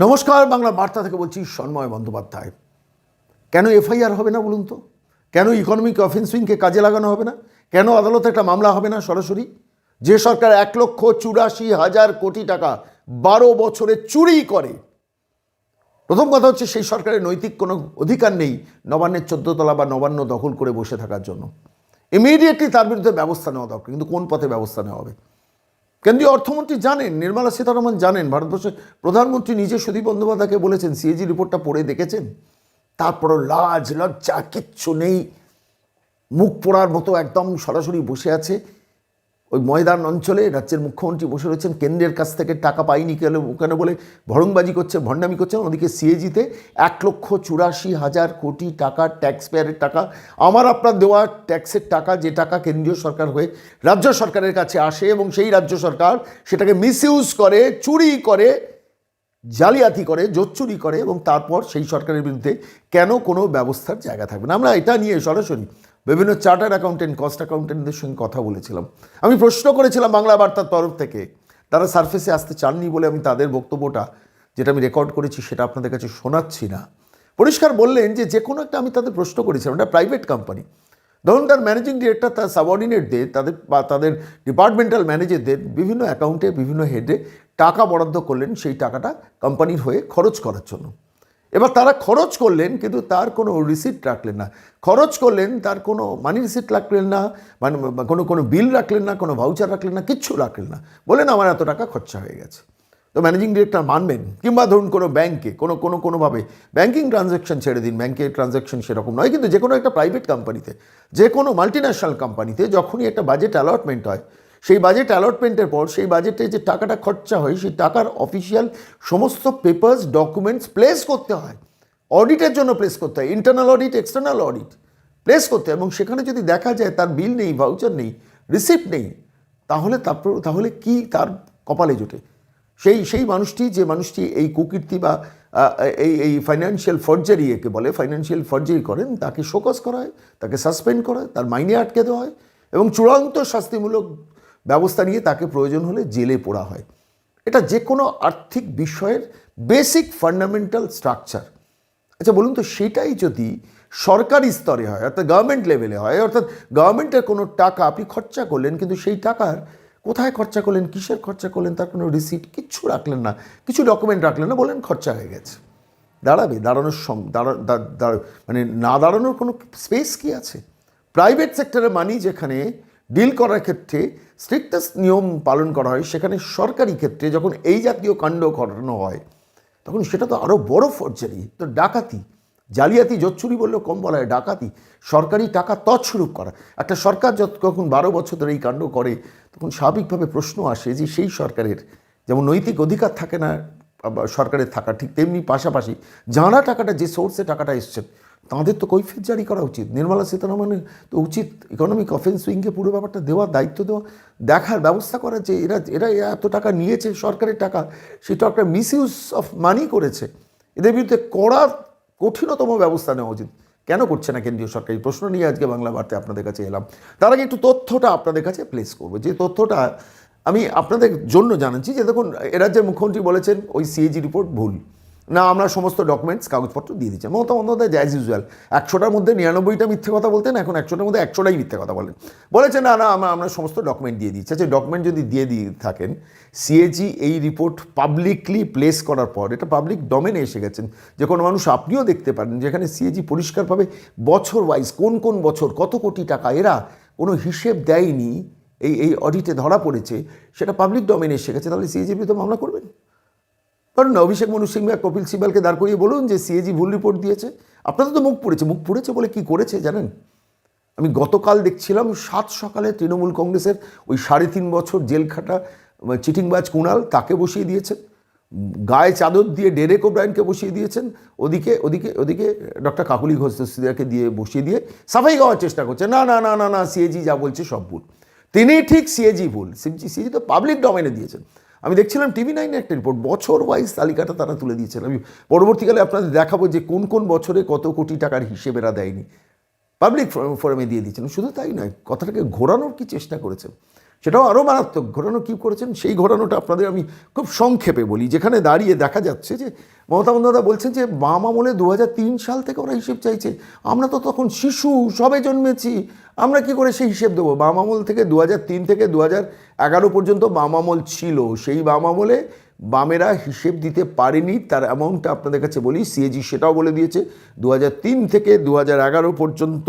নমস্কার, বাংলা বার্তা থেকে বলছি সন্ময় বন্দ্যোপাধ্যায়। কেন এফআইআর হবে না বলুন তো? কেন ইকোনমিক অফেন্সিংকে কাজে লাগানো হবে না? কেন আদালতে একটা মামলা হবে না সরাসরি? যে সরকার এক লক্ষ চুরাশি হাজার কোটি টাকা বারো বছরে চুরি করে। প্রথম কথা হচ্ছে সেই সরকারের নৈতিক কোনো অধিকার নেই নবান্নের চোদ্দ তলা বা নবান্ন দখল করে বসে থাকার জন্য। ইমিডিয়েটলি তার বিরুদ্ধে ব্যবস্থা নেওয়া দরকার, কিন্তু কোন পথে ব্যবস্থা নেওয়া হবে? কেন্দ্রীয় অর্থমন্ত্রী জানেন, নির্মলা সীতারমন জানেন ভারতবর্ষের প্রধানমন্ত্রী নিজে সুদীপ বন্দ্যোপাধ্যায়কে বলেছেন সিএজি রিপোর্টটা পড়ে দেখেছেন? তারপরও লাজ, লজ্জা, কিচ্ছু নেই। মুখ পোড়ার মতো একদম সরাসরি বসে আছে। ওই ময়দান অঞ্চলে রাজ্যের মুখ্যমন্ত্রী বসে রয়েছেন, কেন্দ্রের কাছ থেকে টাকা পাইনি কেন কেন বলে ভড়ংবাজি করছে, ভণ্ডামি করছেন ওদিকে সিএজিতে এক লক্ষ চুরাশি হাজার কোটি টাকা ট্যাক্স পেয়ারের টাকা, আমার আপনার দেওয়া ট্যাক্সের টাকা, যে টাকা কেন্দ্রীয় সরকার হয়ে রাজ্য সরকারের কাছে আসে এবং সেই রাজ্য সরকার সেটাকে মিসইউজ করে, চুরি করে, জালিয়াতি করে, জোচ্চুরি করে এবং তারপর সেই সরকারের বিরুদ্ধে কেন কোনো ব্যবস্থার জায়গা থাকবে না। আমরা এটা নিয়ে সরাসরি বিভিন্ন চার্টার্ড অ্যাকাউন্টেন্ট, কস্ট অ্যাকাউন্টেন্টদের সঙ্গে কথা বলেছিলাম। আমি প্রশ্ন করেছিলাম বাংলা বার্তার তরফ থেকে, তারা সার্ফেসে আসতে চাননি বলে আমি তাদের বক্তব্যটা, যেটা আমি রেকর্ড করেছি, সেটা আপনাদের কাছে শোনাচ্ছি না। পরিষ্কার বললেন যে যে কোনো একটা আমি তাদের প্রশ্ন করেছিলাম, এটা প্রাইভেট কোম্পানি ধরুন তার ম্যানেজিং ডিরেক্টর তার সাবঅর্ডিনেটদের তাদের বা তাদের ডিপার্টমেন্টাল ম্যানেজারদের বিভিন্ন অ্যাকাউন্টে বিভিন্ন হেডে টাকা বরাদ্দ করলেন, সেই টাকাটা কোম্পানির হয়ে খরচ করার জন্য। এবার তারা খরচ করলেন, কিন্তু তার কোনো রিসিপ্ট রাখলেন না। খরচ করলেন, তার কোনো মানি রিসিপ্ট রাখলেন না মানে কোনো কোনো বিল রাখলেন না, কোনো ভাউচার রাখলেন না, কিচ্ছু রাখলেন না। বলেন আমার এত টাকা খরচা হয়ে গেছে। তো ম্যানেজিং ডিরেক্টর মানবেন, কিংবা ধরুন কোনো ব্যাংকে কোনো কোনো, কোনোভাবে। ব্যাংকিং ট্রানজ্যাকশন ছেড়ে দিন ব্যাংকের ট্রানজ্যাকশন সেরকম নয়, কিন্তু যে কোনো একটা প্রাইভেট কোম্পানিতে যে কোনো মাল্টিন্যাশনাল কোম্পানিতে যখনই একটা বাজেট অ্যালটমেন্ট হয় সেই বাজেট অ্যালটমেন্টের পর, সেই বাজেটে যে টাকাটা খরচা হয়, সেই টাকার অফিসিয়াল সমস্ত পেপার্স ডকুমেন্টস প্লেস করতে হয়। অডিটের জন্য প্লেস করতে হয়। Internal audit external audit place করতে হয়। এবং সেখানে যদি দেখা যায় তার বিল নেই ভাউচার নেই রিসিপ্ট নেই, তাহলে তারপর তাহলে কি তার কপালে জোটে? সেই সেই মানুষটি, যে মানুষটি এই কুকীর্তি বা এই এই ফাইন্যান্সিয়াল ফর্জারি একে বলে ফাইন্যান্সিয়াল ফর্জারি করেন, তাকে শোকস করা হয় তাকে সাসপেন্ড করা হয় তার মাইনে আটকে দেওয়া হয় এবং চূড়ান্ত শাস্তিমূলক ব্যবস্থা নিয়ে তাকে প্রয়োজন হলে জেলে পোড়া হয়। এটা যে কোনো আর্থিক বিষয়ের বেসিক ফান্ডামেন্টাল স্ট্রাকচার আচ্ছা বলুন তো, সেটাই যদি সরকারি স্তরে হয়, অর্থাৎ গভর্নমেন্ট লেভেলে হয়, অর্থাৎ গভর্নমেন্টের কোনো টাকা আপনি খরচা করলেন, কিন্তু সেই টাকার কোথায় খরচা করলেন, কিসের খরচা করলেন, তার কোনো রিসিট কিচ্ছু রাখলেন না, কিছু ডকুমেন্ট রাখলেন না, বললেন খরচা হয়ে গেছে। দাঁড়াবে, দাঁড়ানোর সম, দাঁড়া- মানে না দাঁড়ানোর কোনো স্পেস কি আছে? প্রাইভেট সেক্টরে মানি যেখানে ডিল করার ক্ষেত্রে স্ট্রিক্টেস্ট নিয়ম পালন করা হয়, সেখানে সরকারি ক্ষেত্রে যখন এই জাতীয় কাণ্ড ঘটানো হয়, তখন সেটা তো আরও বড় ফর্জারি। তো ডাকাতি, জালিয়াতি জোচ্চুরি বললেও কম বলা হয়, ডাকাতি, সরকারি টাকা তছরূপ করা। একটা সরকার যখন বারো বছর ধরে এই কাণ্ড করে, তখন স্বাভাবিকভাবে প্রশ্ন আসে যে সেই সরকারের যেমন নৈতিক অধিকার থাকে না সরকারের থাকা ঠিক তেমনি পাশাপাশি যাঁরা টাকাটা, যে সোর্সে টাকাটা এসছেন তাঁদের তো কৈফিয়ত জারি করা উচিত। নির্মলা সীতারামনের তো উচিত ইকোনমিক অফেন্স উইংকে পুরো ব্যাপারটা দেওয়ার দায়িত্ব দেওয়া, দেখার ব্যবস্থা করা যে এরা এরা এত টাকা নিয়েছে, সরকারের টাকা সেটা একটা মিসইউজ অফ মানি করেছে। এদের বিরুদ্ধে কড়া, কঠিনতম ব্যবস্থা নেওয়া উচিত। কেন করছে না কেন্দ্রীয় সরকার? এই প্রশ্ন নিয়ে আজকে বাংলা বার্তায় আপনাদের কাছে এলাম। তার আগে একটু তথ্যটা আপনাদের কাছে প্লেস করব। যে তথ্যটা আমি আপনাদের জন্য জানাচ্ছি যে দেখুন, এ রাজ্যের মুখ্যমন্ত্রী বলেছেন, ওই সিএজি রিপোর্ট ভুল। না, আমরা সমস্ত ডকুমেন্টস কাগজপত্র দিয়ে দিচ্ছি। মমতা বন্দ্যোপাধ্যায় অ্যাজ ইউজুয়াল একশোটার মধ্যে নিরানব্বইটা মিথ্যে কথা বলতেন, এখন একশোটার মধ্যে একশোটাই মিথ্যে কথা বলেন। বলেছেন না না, আমরা আমরা সমস্ত ডকুমেন্ট দিয়ে দিচ্ছি। আচ্ছা ডকুমেন্ট যদি দিয়ে দিয়ে থাকেন সিএজি এই রিপোর্ট পাবলিকলি প্লেস করার পর, এটা পাবলিক ডোমেনে এসে গেছেন, যে কোনো মানুষ আপনিও দেখতে পারেন, যেখানে সিএজি পরিষ্কারভাবে বছর ওয়াইজ কোন কোন বছর কত কোটি টাকা এরা কোনো হিসেব দেয়নি, এই এই অডিটে ধরা পড়েছে, সেটা পাবলিক ডোমেনে এসে গেছে, তাহলে সিএজির বিরুদ্ধে মামলা করবেন? কারণ না অভিষেক মনু সিং বা কপিল সিবালকে দাঁড় করিয়ে বলুন যে সিএজি ভুল রিপোর্ট দিয়েছে। আপনাদের তো মুখ পড়েছে। মুখ পড়েছে বলে কি করেছে জানেন? আমি গতকাল দেখছিলাম সাত সকালে তৃণমূল কংগ্রেসের ওই সাড়ে তিন বছর জেল খাটা চিটিংবাজ কুণাল তাকে বসিয়ে দিয়েছেন। গায়ে চাদর দিয়ে ডেরেক ওব্রায়নকে বসিয়ে দিয়েছেন। ওদিকে ওদিকে ওদিকে ডক্টর কাকুলি ঘোষ দিয়ে বসিয়ে দিয়ে সাফাই গাওয়ার চেষ্টা করছে। না না না না না, সিএজি যা বলছে সব ভুল। তিনি ঠিক সিএজি ভুল। সিএজি তো পাবলিক ডোমেনে দিয়েছেন। আমি দেখছিলাম টিভি নাইনে একটা রিপোর্ট বছর ওয়াইজ তালিকাটা তারা তুলে দিয়েছেন। আমি পরবর্তীকালে আপনাদের দেখাবো যে কোন কোন বছরে কত কোটি টাকার হিসেবেরা দেয়নি। পাবলিক ফোরামে দিয়ে দিয়েছেন। শুধু তাই নয়, কথাটাকে ঘোরানোর কি চেষ্টা করেছেন? সেটাও আরও মারাত্মক। ঘটনা কী করেছেন? সেই ঘটনাটা আপনাদের আমি খুব সংক্ষেপে বলি। যেখানে দাঁড়িয়ে দেখা যাচ্ছে যে মমতা বন্দ্যোপাধ্যায় বলছেন যে, বাম আমলে দু হাজার তিন সাল থেকে ওরা হিসেব চাইছে। আমরা তো তখন শিশু, সবে জন্মেছি। আমরা কি করে সেই হিসেব দেবো? বাম আমল থেকে দু হাজার তিন থেকে দু এগারো পর্যন্ত বাম আমল ছিল। সেই বাম আমলে বামেরা হিসেব দিতে পারেনি, তার অ্যামাউন্টটা আপনাদের কাছে বলি সিএজি সেটাও বলে দিয়েছে দু হাজার তিন থেকে দু পর্যন্ত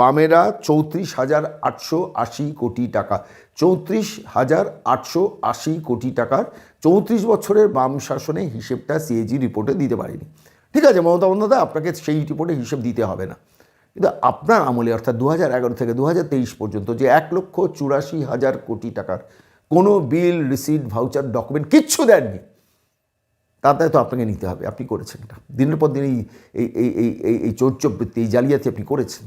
বামেরা চৌত্রিশ হাজার আটশো আশি কোটি টাকা, চৌত্রিশ হাজার আটশো আশি কোটি টাকার চৌত্রিশ বছরের বাম শাসনে হিসেবটা সিএজি রিপোর্টে দিতে পারেনি। ঠিক আছে, মমতা বন্দ্যোপাধ্যায়, আপনাকে সেই রিপোর্টে হিসেব দিতে হবে না। কিন্তু আপনার আমলে, অর্থাৎ দু থেকে দু হাজার তেইশ পর্যন্ত যে এক লক্ষ চুরাশি হাজার কোটি টাকার কোনো বিল, রিসিট, ভাউচার, ডকুমেন্ট কিচ্ছু দেননি। তাতে তো আপনাকে নিতে হবে, আপনি করেছেন এটা। দিনের পর দিন এই এই এই এই চৌর্যবৃত্তি এই জালিয়াতি আপনি করেছেন।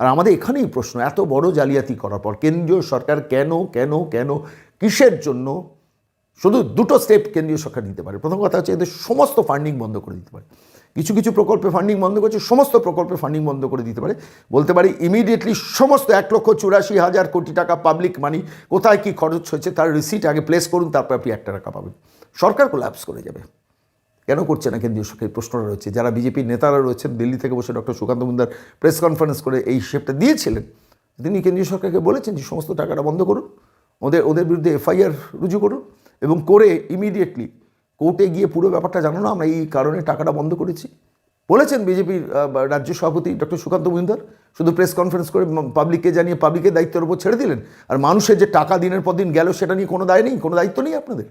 আর আমাদের এখানেই প্রশ্ন, এত বড় জালিয়াতি করার পর কেন্দ্রীয় সরকার কেন কেন কেন, কিসের জন্য শুধু দুটো স্টেপ কেন্দ্রীয় সরকার নিতে পারে? প্রথম কথা হচ্ছে এদের সমস্ত ফান্ডিং বন্ধ করে দিতে পারে। কিছু কিছু প্রকল্পে ফান্ডিং বন্ধ করেছে, সমস্ত প্রকল্পে ফান্ডিং বন্ধ করে দিতে পারে। বলতে পারি ইমিডিয়েটলি সমস্ত এক লক্ষ চুরাশি হাজার কোটি টাকা পাবলিক মানি কোথায় কি খরচ হয়েছে তার রিসিট আগে প্লেস করুন, তারপর আপনি একটা টাকা পাবেন। সরকার কোল্যাপস করে যাবে। কেন করছে না কেন্দ্রীয় সরকার? এই প্রশ্নটা রয়েছে। যারা বিজেপির নেতারা রয়েছেন, দিল্লি থেকে বসে doctor Sukanta Mundar press conference করে এই হিসেবটা দিয়েছিলেন, তিনি কেন্দ্রীয় সরকারকে বলেছেন যে সমস্ত টাকাটা বন্ধ করুন, ওদের ওদের বিরুদ্ধে এফআইআর রুজু করুন এবং করে ইমিডিয়েটলি কোর্টে গিয়ে পুরো ব্যাপারটা জানানো আমরা এই কারণে টাকাটা বন্ধ করেছি। বলেছেন বিজেপির রাজ্য সভাপতি ডক্টর সুকান্ত মজুমদার। শুধু প্রেস কনফারেন্স করে পাবলিককে জানিয়ে পাবলিকের দায়িত্বের উপর ছেড়ে দিলেন। আর মানুষের যে টাকা দিনের পর দিন গেল, সেটা নিয়ে কোনো দায় নেই, কোনো দায়িত্ব নেই আপনাদের।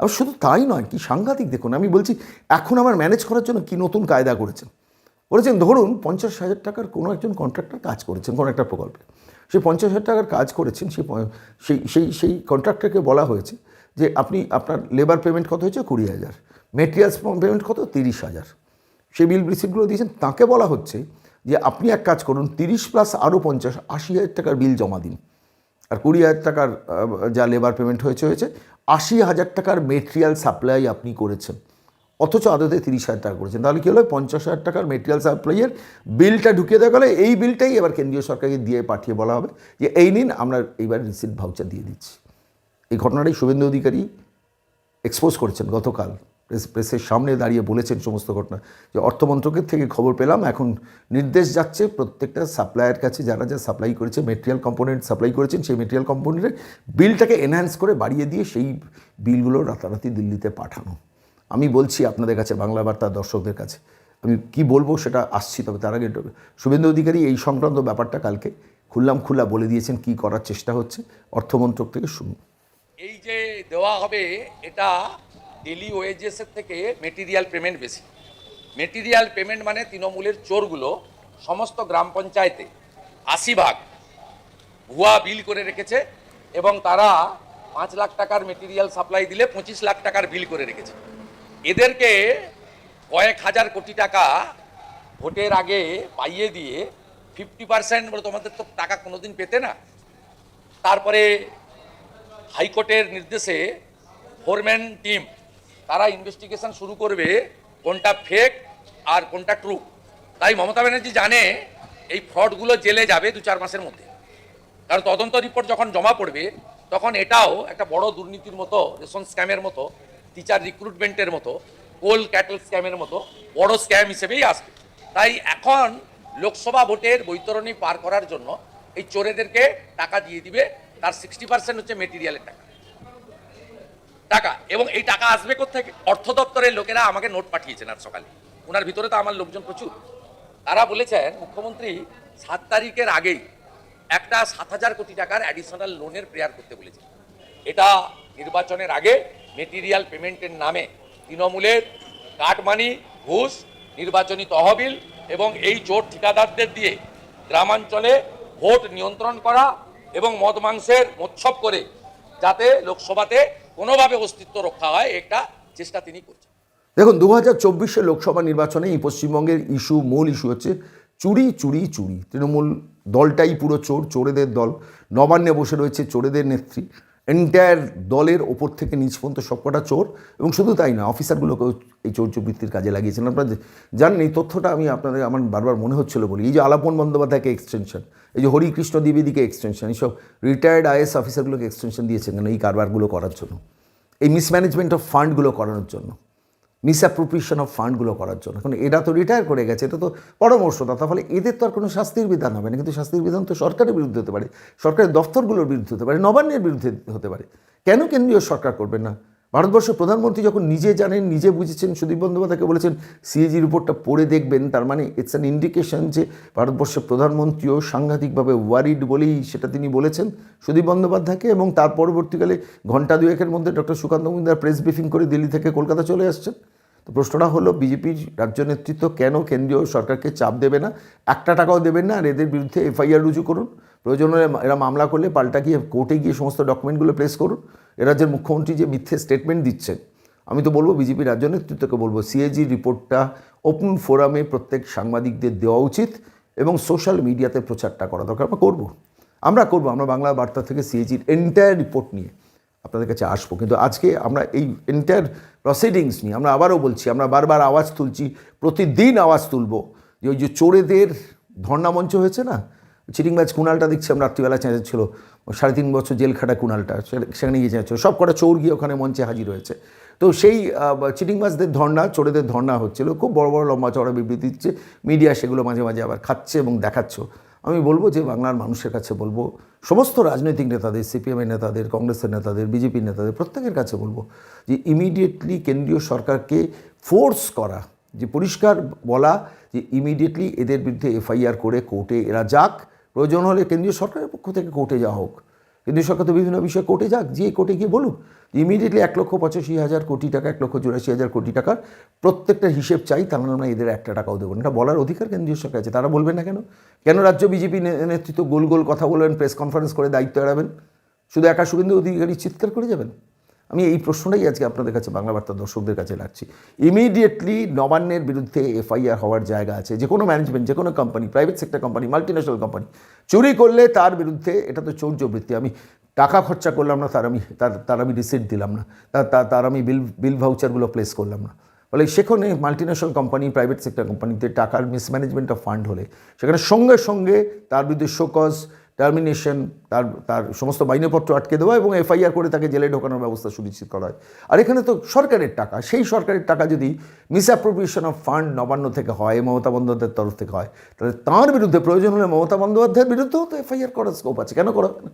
আর শুধু তাই নয়, কি সাংঘাতিক দেখুন। আমি বলছি, এখন আমার ম্যানেজ করার জন্য কি নতুন কায়দা করেছেন? করেছেন ধরুন পঞ্চাশ হাজার টাকার কোনো একজন কন্ট্রাক্টর কাজ করেছেন, কোনো একটা প্রকল্পে। সেই পঞ্চাশ হাজার টাকার কাজ করেছেন সেই সেই সেই কন্ট্রাক্টরকে বলা হয়েছে যে আপনি আপনার লেবার পেমেন্ট কত হয়েছে? কুড়ি হাজার। মেটেরিয়ালস পেমেন্ট কত? তিরিশ হাজার। সেই বিল রিসিপ্টগুলো দিয়েছেন। তাকে বলা হচ্ছে যে আপনি এক কাজ করুন, তিরিশ প্লাস আরও পঞ্চাশ, আশি হাজার টাকার বিল জমা দিন। আর কুড়ি হাজার টাকার যা লেবার পেমেন্ট হয়েছে হয়েছে, আশি হাজার টাকার মেটেরিয়াল সাপ্লাই আপনি করেছেন। অথচ আদতে তিরিশ হাজার টাকা করেছেন। তাহলে কী হলো? পঞ্চাশ হাজার টাকার মেটেরিয়াল সাপ্লাইয়ের বিলটা ঢুকিয়ে দেওয়া গেলে। এই বিলটাই এবার কেন্দ্রীয় সরকারকে দিয়ে পাঠিয়ে বলা হবে যে, এই নিন, আমরা এইবার রিসিট ভাউচার দিয়ে দিচ্ছি। এই ঘটনাটাই শুভেন্দু অধিকারী এক্সপোজ করেছেন গতকাল। প্রেস প্রেসের সামনে দাঁড়িয়ে বলেছেন সমস্ত ঘটনা। যে অর্থমন্ত্রকের থেকে খবর পেলাম, এখন নির্দেশ যাচ্ছে প্রত্যেকটা সাপ্লায়ার কাছে, যারা যা সাপ্লাই করেছে মেটেরিয়াল কম্পোনেন্ট সাপ্লাই করেছেন, সেই মেটেরিয়াল কম্পোনেন্টের বিলটাকে এনহ্যান্স করে বাড়িয়ে দিয়ে সেই বিলগুলো রাতারাতি দিল্লিতে পাঠানো। আমি বলছি আপনাদের কাছে বাংলা বার্তা দর্শকদের কাছে। আমি কি বলব সেটা আসছি, তবে তার আগে শুভেন্দু অধিকারী এই সংক্রান্ত ব্যাপারটা কালকে খুললাম খুল্লা বলে দিয়েছেন কি করার চেষ্টা হচ্ছে। অর্থমন্ত্রক থেকে শুনুন। এই যে দেওয়া হবে, এটা ডেলি ওয়েজেসের থেকে মেটেরিয়াল পেমেন্ট বেশি। মেটেরিয়াল পেমেন্ট মানে তৃণমূলের চোরগুলো সমস্ত গ্রাম পঞ্চায়েতে আশি ভাগ ভুয়া বিল করে রেখেছে এবং তারা পাঁচ লাখ টাকার মেটেরিয়াল সাপ্লাই দিলে পঁচিশ লাখ টাকার বিল করে রেখেছে। এদেরকে কয়েক হাজার কোটি টাকা ভোটের আগে পাইয়ে দিয়ে ফিফটি পার্সেন্ট বলে তোমাদের তো টাকা কোনোদিন পেতে না। তারপরে হাইকোর্টের নির্দেশে ফোরম্যান টিম, তারা ইনভেস্টিগেশন শুরু করবে কোনটা ফেক আর কোনটা ট্রু তাই মমতা ব্যানার্জি জানে এই ফ্রডগুলো জেলে যাবে দু চার মাসের মধ্যে। কারণ তদন্ত রিপোর্ট যখন জমা পড়বে, তখন এটাও একটা বড় দুর্নীতির মতো, রেশন স্ক্যামের মতো টিচার রিক্রুটমেন্টের মতো কোল ক্যাটল স্ক্যামের মতো, বড় স্ক্যাম হিসেবেই আসবে। তাই এখন লোকসভা ভোটের বৈতরণী পার করার জন্য এই চোরেদেরকে টাকা দিয়ে দিবে তার সিক্সটি পার্সেন্ট হচ্ছে মেটেরিয়ালের টাকা। টাকা, এবং এই টাকা আসবে থেকে অর্থ দপ্তরের লোকেরা আমাকে নোট পাঠিয়েছেন আর সকালে। ওনার ভিতরে তো আমার লোকজন প্রচুর। তারা বলেছেন, মুখ্যমন্ত্রী, সাত তারিখের আগেই একটা সাত হাজার কোটি টাকার অ্যাডিশনাল লোনের প্রেয়ার করতে বলেছে এটা নির্বাচনের আগে মেটেরিয়াল পেমেন্টের নামে তৃণমূলের কাটমানি ঘুষ, নির্বাচনী তহবিল এবং এই চোর ঠিকাদারদের দিয়ে গ্রামাঞ্চলে ভোট নিয়ন্ত্রণ করা এবং মদ মাংসের মোৎসব করে যাতে লোকসভাতে কোনোভাবে অস্তিত্ব রক্ষা হয়, একটা চেষ্টা তিনি করছেন। দেখুন দু হাজার চব্বিশের লোকসভা নির্বাচনে এই পশ্চিমবঙ্গের ইস্যু, মূল ইস্যু হচ্ছে চুরি চুরি চুরি। তৃণমূল দলটাই পুরো চোর, চোরেদের দল। নবান্নে বসে রয়েছে চোরেদের নেত্রী। এন্টায়ার দলের ওপর থেকে নিচ পর্যন্ত সবকটা চোর এবং শুধু তাই না, অফিসারগুলোকেও এই চৌর্যবৃত্তির কাজে লাগিয়েছেন। আপনার জানেন, এই তথ্যটা আমি আপনাদের আমার বারবার মনে হচ্ছিল বলি। এই যে আলাপন বন্দ্যোপাধ্যায়কে এক্সটেনশন এই যে হরিকৃষ্ণ দ্বিবেদীকে এক্সটেনশন এইসব রিটায়ার্ড আইএস অফিসারগুলোকে এক্সটেনশন দিয়েছেন কেন এই কারবারগুলো করার জন্য? এই মিসম্যানেজমেন্ট অফ ফান্ডগুলো করানোর জন্য। মিসঅ্যাপ্রোপ্রিয়েশন অফ ফান্ডগুলো করার জন্য। এখন এরা তো রিটায়ার করে গেছে, এটা তো পরামর্শদাতা ফলে এদের তো আর কোনো শাস্তির বিধান হবে না। কিন্তু শাস্তির বিধান তো সরকারের বিরুদ্ধে হতে পারে। সরকারের দফতরগুলোর বিরুদ্ধে হতে পারে, নবান্নের বিরুদ্ধে হতে পারে। কেন কেন্দ্রীয় সরকার করবেন না? ভারতবর্ষের প্রধানমন্ত্রী যখন নিজে জানেন, নিজে বুঝেছেন, সুদীপ বন্দ্যোপাধ্যায়কে বলেছেন, সিএজি রিপোর্টটা পড়ে দেখবেন। তার মানে ইটস অ্যান ইন্ডিকেশন যে ভারতবর্ষের প্রধানমন্ত্রীও সাংঘাতিকভাবে ওয়ারিড বলেই সেটা তিনি বলেছেন সুদীপ বন্দ্যোপাধ্যায়কে। এবং তার পরবর্তীকালে ঘণ্টা দুয়েকের মধ্যে doctor Sukanta Majumdar press briefing করে দিল্লি থেকে কলকাতা চলে আসছেন। তো প্রশ্নটা হলো, বিজেপির রাজ্য নেতৃত্ব কেন কেন্দ্রীয় সরকারকে চাপ দেবে না? একটা টাকাও দেবেন না, আর এদের বিরুদ্ধে এফআইআর রুজু করুন। প্রয়োজন হলে এরা মামলা করলে পাল্টা গিয়ে কোর্টে গিয়ে সমস্ত ডকুমেন্টগুলো প্লেস করুন। এ রাজ্যের মুখ্যমন্ত্রী যে মিথ্যে স্টেটমেন্ট দিচ্ছেন, আমি তো বলব বিজেপির রাজ্য নেতৃত্বকে বলব, সিএজি রিপোর্টটা ওপেন ফোরামে প্রত্যেক সাংবাদিকদের দেওয়া উচিত এবং সোশ্যাল মিডিয়াতে প্রচারটা করা দরকার। আমরা করব। আমরা করব, আমরা বাংলা বার্তা থেকে সিএজির এন্টায়ার রিপোর্ট নিয়ে আপনাদের কাছে আসব। কিন্তু আজকে আমরা এই এন্টায়ার প্রসিডিংস নিয়ে, আমরা আবারও বলছি, আমরা বারবার আওয়াজ তুলছি, প্রতিদিন আওয়াজ তুলবো। যে ওই যে চোরেদের ধর্ণা মঞ্চ হয়েছে না? চিটিংবাজ কুণালটা দেখছি, আমরা রাত্রিবেলা চেঁচেছিল সাড়ে তিন বছর জেল খাটা কুণালটা সেখানে গিয়ে চেঁচেছিল সব কটা চোর গিয়ে ওখানে মঞ্চে হাজির হয়েছে। তো সেই চিটিংবাজদের ধর্ণা, চোরেদের ধর্ণা হচ্ছিল। খুব বড় বড় লম্বা চড়া বিবৃতি দিচ্ছে। মিডিয়া সেগুলো মাঝে মাঝে আবার খাচ্ছে এবং দেখাচ্ছ। আমি বলব যে বাংলার মানুষের কাছে বলব, সমস্ত রাজনৈতিক নেতাদের সিপিএমের নেতাদের, কংগ্রেসের নেতাদের, বিজেপির নেতাদের, প্রত্যেকের কাছে বলব যে ইমিডিয়েটলি কেন্দ্রীয় সরকারকে ফোর্স করা, যে পরিষ্কার বলা যে ইমিডিয়েটলি এদের বিরুদ্ধে এফআইআর করে কোর্টে এরা যাক, প্রয়োজন হলে কেন্দ্রীয় সরকারের পক্ষ থেকে কোর্টে যাওয়া হোক। কেন্দ্রীয় সরকার তো বিভিন্ন বিষয়ে কোর্টে যাক যে কোর্টে গিয়ে বলুক ইমিডিয়েটলি এক লক্ষ পঁচাশি হাজার কোটি টাকা, এক লক্ষ চুরাশি হাজার কোটি টাকার প্রত্যেকটা হিসেব চাই তাহলে আমরা এদের একটা টাকাও দেবো না। এটা বলার অধিকার কেন্দ্রীয় সরকার আছে, তারা বলবেন না কেন? কেন রাজ্য বিজেপি নেতৃত্ব গোল গোল কথা বলবেন প্রেস কনফারেন্স করে দায়িত্ব এড়াবেন? শুধু একা শুভেন্দু অধিকারী চিৎকার করে যাবেন? আমি এই প্রশ্নটাই আজকে আপনাদের কাছে, বাংলা বার্তা দর্শকদের কাছে রাখছি। ইমিডিয়েটলি নবান্নের বিরুদ্ধে এফআইআর হওয়ার জায়গা আছে, যে কোনো ম্যানেজমেন্ট যে কোনো company private sector company multinational company চুরি করলে তার বিরুদ্ধে এটা তো চৌর্যবৃত্তি আমি টাকা খরচা করলাম না, তার আমি, তার তার আমি রিসিট দিলাম না, তার আমি বিল বিল ভাউচারগুলো প্লেস করলাম না। ফলে সেখানে মাল্টিন্যাশনাল কোম্পানি প্রাইভেট সেক্টর কোম্পানিতে টাকার মিসম্যানেজমেন্ট অফ ফান্ড হলে, সেখানে সঙ্গে সঙ্গে তার বিরুদ্ধে শোকজ টার্মিনেশন তার তার সমস্ত মাইনেপত্র আটকে দেওয়া এবং এফআইআর করে তাকে জেলে ঢোকানোর ব্যবস্থা সুনিশ্চিত করা হয়। আর এখানে তো সরকারের টাকা, সেই সরকারের টাকা যদি মিসঅ্যাপ্রোপ্রিয়েশন অফ ফান্ড নবান্ন থেকে হয়, মমতা বন্দ্যোপাধ্যায়ের তরফ থেকে হয়, তাহলে তাঁর বিরুদ্ধে প্রয়োজন হলে মমতা বন্দ্যোপাধ্যায়ের বিরুদ্ধেও তো এফআইআর করার স্কোপ আছে। কেন করা হবে না?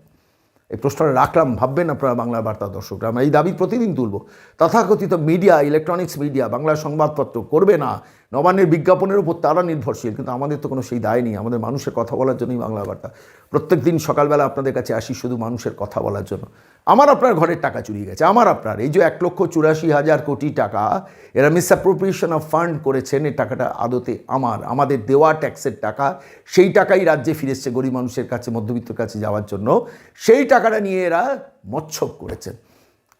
এই প্রশ্নটা রাখলাম, ভাববেন আপনারা বাংলা বার্তা দর্শকরা। আমরা এই দাবি প্রতিদিন তুলব। তথাকথিত মিডিয়া ইলেকট্রনিক্স মিডিয়া বাংলা সংবাদপত্র করবে না। নবান্নের বিজ্ঞাপনের উপর তারা নির্ভরশীল, কিন্তু আমাদের তো কোনো সেই দায় নেই। আমাদের মানুষের কথা বলার জন্যই বাংলা বার্তা। প্রত্যেক দিন সকালবেলা আপনাদের কাছে আসি শুধু মানুষের কথা বলার জন্য। আমার আপনার ঘরের টাকা চুরিয়ে গেছে, আমার আপনার। এই যে এক লক্ষ চুরাশি হাজার কোটি টাকা, এরা মিসঅ্যাপ্রোপ্রিয়েশন অফ ফান্ড করেছেন এই টাকাটা আদতে আমার, আমাদের দেওয়া ট্যাক্সের টাকা, সেই টাকাই রাজ্যে ফিরে এসছে গরিব মানুষের কাছে, মধ্যবিত্তের কাছে যাওয়ার জন্য। সেই টাকাটা নিয়ে এরা মচ্ছব করেছেন।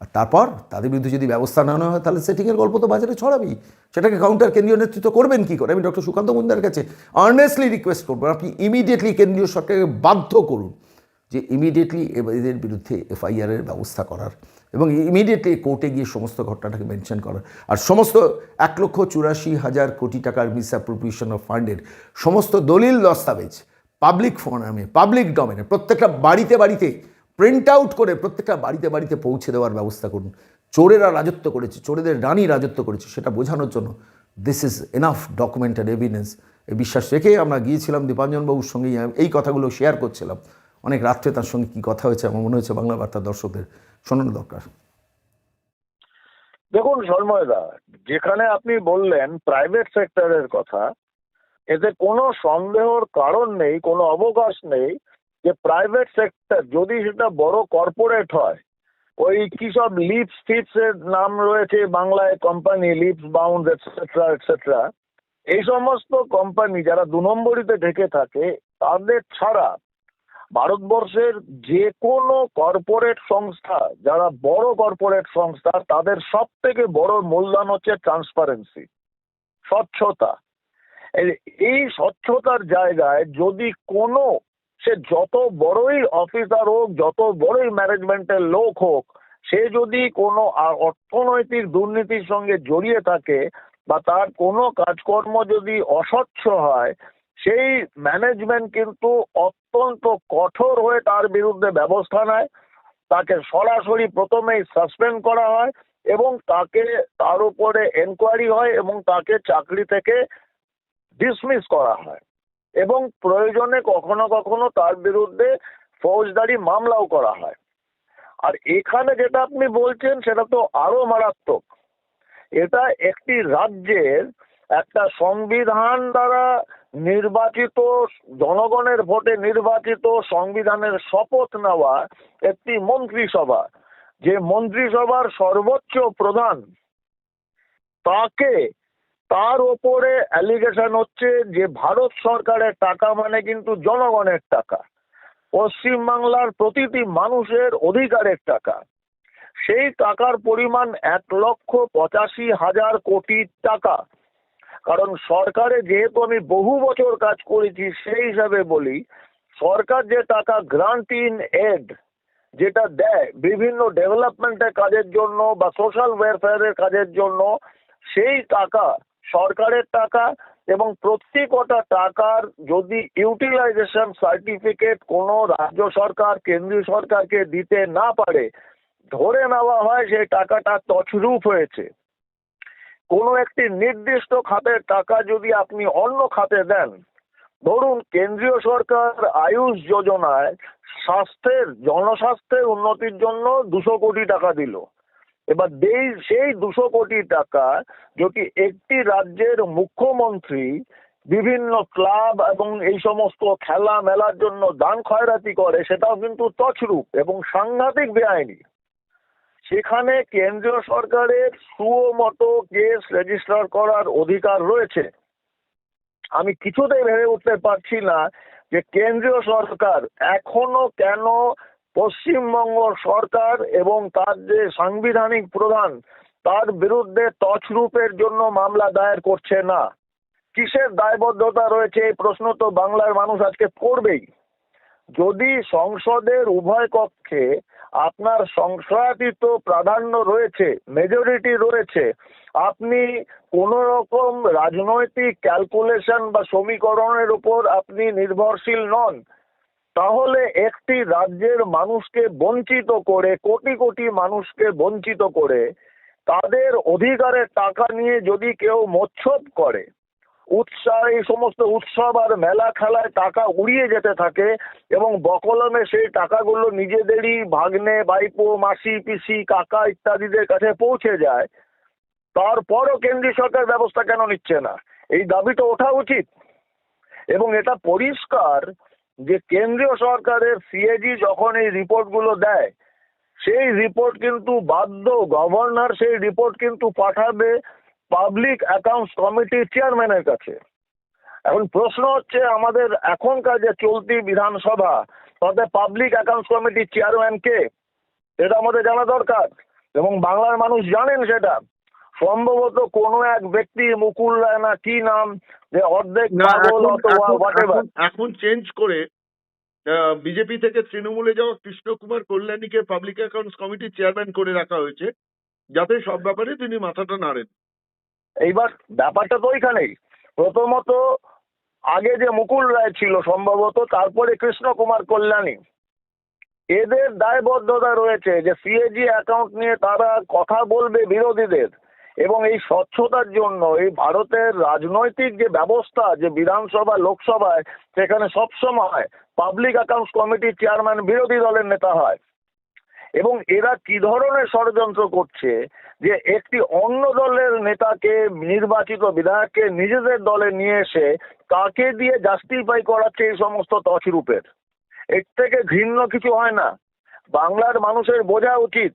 আর তারপর তাদের বিরুদ্ধে যদি ব্যবস্থা নেওয়া হয়, তাহলে সেটিংয়ের গল্প তো বাজারে ছড়াবেই। সেটাকে কাউন্টার কেন্দ্রীয় নেতৃত্ব করবেন কী করে? আমি ডক্টর সুকান্ত মুন্দার কাছে আর্নেস্টলি রিকোয়েস্ট করব, আপনি ইমিডিয়েটলি কেন্দ্রীয় সরকারকে বাধ্য করুন যে ইমিডিয়েটলি এদের বিরুদ্ধে এফআইআরের ব্যবস্থা করার এবং ইমিডিয়েটলি কোর্টে গিয়ে সমস্ত ঘটনাটাকে মেনশন করার। আর সমস্ত এক লক্ষ চুরাশি হাজার কোটি টাকার মিসঅ্যাপ্রোপ্রিয়েশন অফ ফান্ডের সমস্ত দলিল দস্তাবেজ পাবলিক ফোরামে পাবলিক ডোমেনে প্রত্যেকটা বাড়িতে বাড়িতে প্রিন্ট আউট করে প্রত্যেকটা বাড়িতে বাড়িতে পৌঁছে দেওয়ার ব্যবস্থা করুন। চোরেরা রাজত্ব করেছে, চোরেদের রানী রাজত্ব করেছে, সেটা বোঝানোর জন্য this is enough documented evidence এই বিশ্বাস রেখে আমরা গিয়েছিলাম দীপাঞ্জনবাবুর সঙ্গে, এই কথাগুলো শেয়ার করছিলাম। অনেক রাত্রে তার সঙ্গে কি কথা হয়েছে, আমার মনে হয়েছে বাংলা বার্তা দর্শকদের শোনানো দরকার। দেখুন সন্ময়দা যেখানে আপনি বললেন প্রাইভেট সেক্টরের কথা, এতে কোনো সন্দেহর কারণ নেই, কোনো অবকাশ নেই। যে প্রাইভেট সেক্টর যদি সেটা বড় কর্পোরেট হয়, ওই কি সব লিপস ফিপস এর নাম রয়েছে বাংলায় company leaps bound etcetera etcetera এই সমস্ত কোম্পানি যারা দু নম্বরিতে ঢেকে থাকে, তাদের ছাড়া ভারতবর্ষের যে কোনো কর্পোরেট সংস্থা, যারা বড় কর্পোরেট সংস্থা, তাদের সব থেকে বড় মূলধন হচ্ছে ট্রান্সপারেন্সি স্বচ্ছতা। এই স্বচ্ছতার জায়গায় যদি কোনো সে যত বড়ই অফিসার হোক, যত বড়ই ম্যানেজমেন্টের লোক হোক, সে যদি কোনো অর্থনৈতিক দুর্নীতির সঙ্গে জড়িয়ে থাকে বা তার কোনো কাজকর্ম যদি অস্বচ্ছ হয়, সেই ম্যানেজমেন্ট কিন্তু অত্যন্ত কঠোর হয়ে তার বিরুদ্ধে ব্যবস্থা নেয়। তাকে সরাসরি প্রথমেই সাসপেন্ড করা হয় এবং তাকে তার উপরে এনকোয়ারি হয় এবং তাকে চাকরি থেকে ডিসমিস করা হয়। এবং প্রয়োজনে কখনো কখনো তার বিরুদ্ধে ফৌজদারি মামলাও করা হয়। আর এখানে যেটা আপনি বলছেন, সেটা তো আরও মারাত্মক। এটা একটি রাজ্যের একটা সংবিধান দ্বারা নির্বাচিত, জনগণের ভোটে নির্বাচিত সংবিধানের শপথ নেওয়া একটি মন্ত্রিসভা। যে মন্ত্রিসভার সর্বোচ্চ প্রধান তাকে তার ওপরে অ্যালিগেশন হচ্ছে যে ভারত সরকারের টাকা মানে কিন্তু জনগণের টাকা। পশ্চিমবাংলার প্রতিটি মানুষের অধিকারের টাকা। সেই টাকার পরিমাণ এক লক্ষ পঁচাশি হাজার কোটি টাকা। কারণ সরকারে যেহেতু আমি বহু বছর কাজ করেছি, সেই হিসাবে বলি, সরকার যে টাকা গ্রান্ট ইন এড যেটা দেয় বিভিন্ন ডেভেলপমেন্টের কাজের জন্য বা সোশ্যাল ওয়েলফেয়ারের কাজের জন্য, সেই টাকা সরকারের টাকা এবং প্রত্যেকটা টাকার যদি ইউটিলাইজেশন সার্টিফিকেট কোনো রাজ্য সরকার, কেন্দ্রীয় সরকারকে দিতে না পারে, ধরে নেওয়া হয় সেই টাকাটা তছরূপ হয়েছে। কোনো একটি নির্দিষ্ট খাতের টাকা যদি আপনি অন্য খাতে দেন, ধরুন কেন্দ্রীয় সরকার আয়ুষ যোজনায় স্বাস্থ্যের, জনস্বাস্থ্যের উন্নতির জন্য দুশো কোটি টাকা দিল। এবার সেই দুশো কোটি টাকা যদি একটি রাজ্যের মুখ্যমন্ত্রী বিভিন্ন ক্লাব এবং এই সমস্ত খেলা মেলার জন্য দান খয়রাতি করে, সেটাও কিন্তু তছরূপ এবং সাংঘাতিক বেআইনি। সেখানে কেন্দ্রীয় সরকারের সুমতো কেস রেজিস্টার করার অধিকার রয়েছে। আমি কিছুতেই ভেবে উঠতে পারছি না যে কেন্দ্রীয় সরকার এখনও কেন পশ্চিমবঙ্গ সরকার এবং তার যে সাংবিধানিক প্রধান, তার বিরুদ্ধে তছরূপের জন্য মামলা দায়ের করছে না। কিসের দায়বদ্ধতা রয়েছে এই প্রশ্ন তো বাংলার মানুষ আজকে করবেই। যদি সংসদের উভয় কক্ষে আপনার সংশয়াতীত প্রাধান্য রয়েছে মেজরিটি রয়েছে, আপনি কোন রকম রাজনৈতিক ক্যালকুলেশন বা সমীকরণের উপর আপনি নির্ভরশীল নন তাহলে একটি রাজ্যের মানুষকে বঞ্চিত করে, কোটি কোটি মানুষকে বঞ্চিত করে, তাদের অধিকারের টাকা নিয়ে যদি কেউ মোচ্ছব করে, উৎসাহ এই সমস্ত উৎসব আর মেলা খেলায় টাকা উড়িয়ে যেতে থাকে এবং বকলমে সেই টাকাগুলো নিজেদেরই ভাগ্নে বাইপো মাসি, পিসি, কাকা ইত্যাদিদের কাছে পৌঁছে যায়, তারপরও কেন্দ্রীয় সরকার ব্যবস্থা কেন নিচ্ছে না? এই দাবি তো ওঠা উচিত। এবং এটা পরিষ্কার যে কেন্দ্রীয় সরকারের সিএজি যখন এই রিপোর্টগুলো দেয়, সেই রিপোর্ট কিন্তু বাধ্য গভর্নর সেই রিপোর্ট কিন্তু পাঠাবে পাবলিক অ্যাকাউন্টস কমিটির চেয়ারম্যানের কাছে। এখন প্রশ্ন হচ্ছে আমাদের এখনকার যে চলতি বিধানসভা, তাতে পাবলিক অ্যাকাউন্টস কমিটির চেয়ারম্যান কে? এটা আমাদের জানা দরকার এবং বাংলার মানুষ জানেন সেটা। সম্ভবত কোনো এক ব্যক্তি মুকুল রায় না কি নাম? যে অর্ধেক পাগল এখন অথবা চেঞ্জ করে বিজেপি থেকে তৃণমূলে যাওয়া কৃষ্ণকুমার কল্যাণীকে পাবলিক অ্যাকাউন্টস কমিটির চেয়ারম্যান করে রাখা হয়েছে যাতে সব ব্যাপারে তিনি মাথাটা নাড়েন। এইবার ব্যাপারটা তো ওইখানেই। প্রথমত আগে যে মুকুল রায় ছিল সম্ভবত তারপরে কৃষ্ণ কুমার কল্যাণী। এদের দায়বদ্ধতা রয়েছে যে সিএজি অ্যাকাউন্ট নিয়ে তারা কথা বলবে বিরোধীদের। এবং এই স্বচ্ছতার জন্য এই ভারতের রাজনৈতিক যে ব্যবস্থা, যে বিধানসভা, লোকসভায়, সেখানে সবসময় পাবলিক অ্যাকাউন্টস কমিটির চেয়ারম্যান বিরোধী দলের নেতা হয়। এবং এরা কি ধরনের ষড়যন্ত্র করছে যে একটি অন্য দলের নেতাকে, নির্বাচিত বিধায়ককে নিজেদের দলে নিয়ে এসে তাকে দিয়ে জাস্টিফাই করাচ্ছে এই সমস্ত তছরূপের। এর থেকে ঘৃণ্য কিছু হয় না। বাংলার মানুষের বোঝা উচিত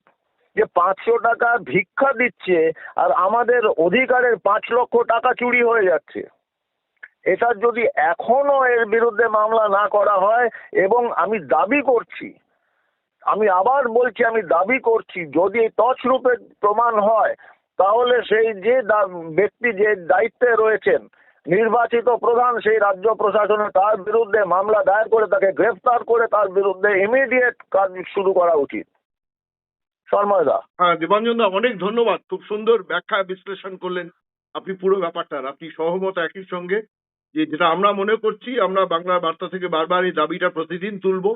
যে পাঁচশো টাকা ভিক্ষা দিচ্ছে আর আমাদের অধিকারের পাঁচ লক্ষ টাকা চুরি হয়ে যাচ্ছে। এটা যদি এখনও এর বিরুদ্ধে মামলা না করা হয় এবং আমি দাবি করছি, আমি আবার বলছি আমি দাবি করছি, যদি তছরূপের প্রমাণ হয়, তাহলে সেই যে ব্যক্তি যে দায়িত্বে রয়েছেন, নির্বাচিত প্রধান সেই রাজ্য প্রশাসনে তার বিরুদ্ধে মামলা দায়ের করে তাকে গ্রেফতার করে তার বিরুদ্ধে ইমিডিয়েট কাজ শুরু করা উচিত। শর্ময়দা হ্যাঁ দেবাঞ্জন দা অনেক ধন্যবাদ। খুব সুন্দর ব্যাখ্যা বিশ্লেষণ করলেন আপনি পুরো ব্যাপারটার। আপনি সহমত একই সঙ্গে যে যেটা আমরা মনে করছি, আমরা বাংলা বার্তা থেকে বারবার এই দাবিটা প্রতিদিন তুলবো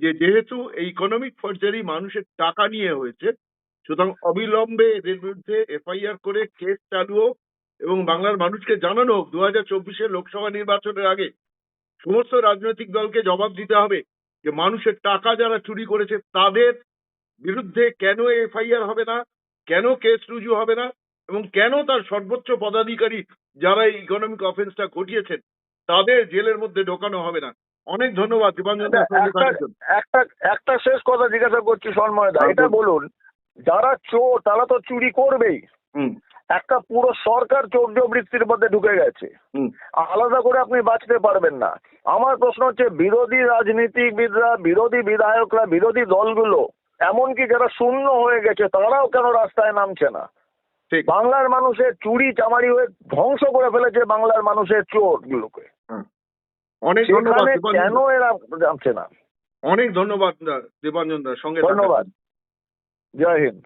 যে যেহেতু এই ইকোনমিক ফর্জারি মানুষের টাকা নিয়ে হয়েছে, সুতরাং অবিলম্বে এদের বিরুদ্ধে এফআইআর করে কেস চালু হোক এবং বাংলার মানুষকে জানানো হোক দু হাজার চব্বিশের লোকসভা নির্বাচনের আগে সমস্ত রাজনৈতিক দলকে জবাব দিতে হবে যে মানুষের টাকা যারা চুরি করেছে তাদের বিরুদ্ধে কেন এফআইআর হবে না? কেন কেস রুজু হবে না? এবং কেন তার সর্বোচ্চ পদাধিকারী যারা এই ইকোনমিক অফেন্সটা ঘটিয়েছেন তাদের জেলের মধ্যে ঢোকানো হবে না? অনেক ধন্যবাদ দীপাঞ্জন একটা একটা শেষ কথা জিজ্ঞাসা করছি শর্ময়দা হ্যাঁ, এটা বলুন। বলুন যারা চোর তারা তো চুরি করবেই। একটা পুরো সরকার চৌর্য বৃত্তির মধ্যে ঢুকে গেছে। আলাদা করে আপনি বাঁচতে পারবেন না। আমার প্রশ্ন হচ্ছে বিরোধী রাজনীতিবিদরা বিরোধী বিধায়করা বিরোধী দলগুলো এমনকি যারা শূন্য হয়ে গেছে তারাও কেন রাস্তায় নামছে না? বাংলার মানুষের চুরি চামারি হয়ে ধ্বংস করে ফেলেছে বাংলার মানুষের চোর গুলোকে অনেক ধন্যবাদ কেন এরা নামছে না? অনেক ধন্যবাদ দা, দীপাঞ্জন দার সঙ্গে ধন্যবাদ। জয় হিন্দ।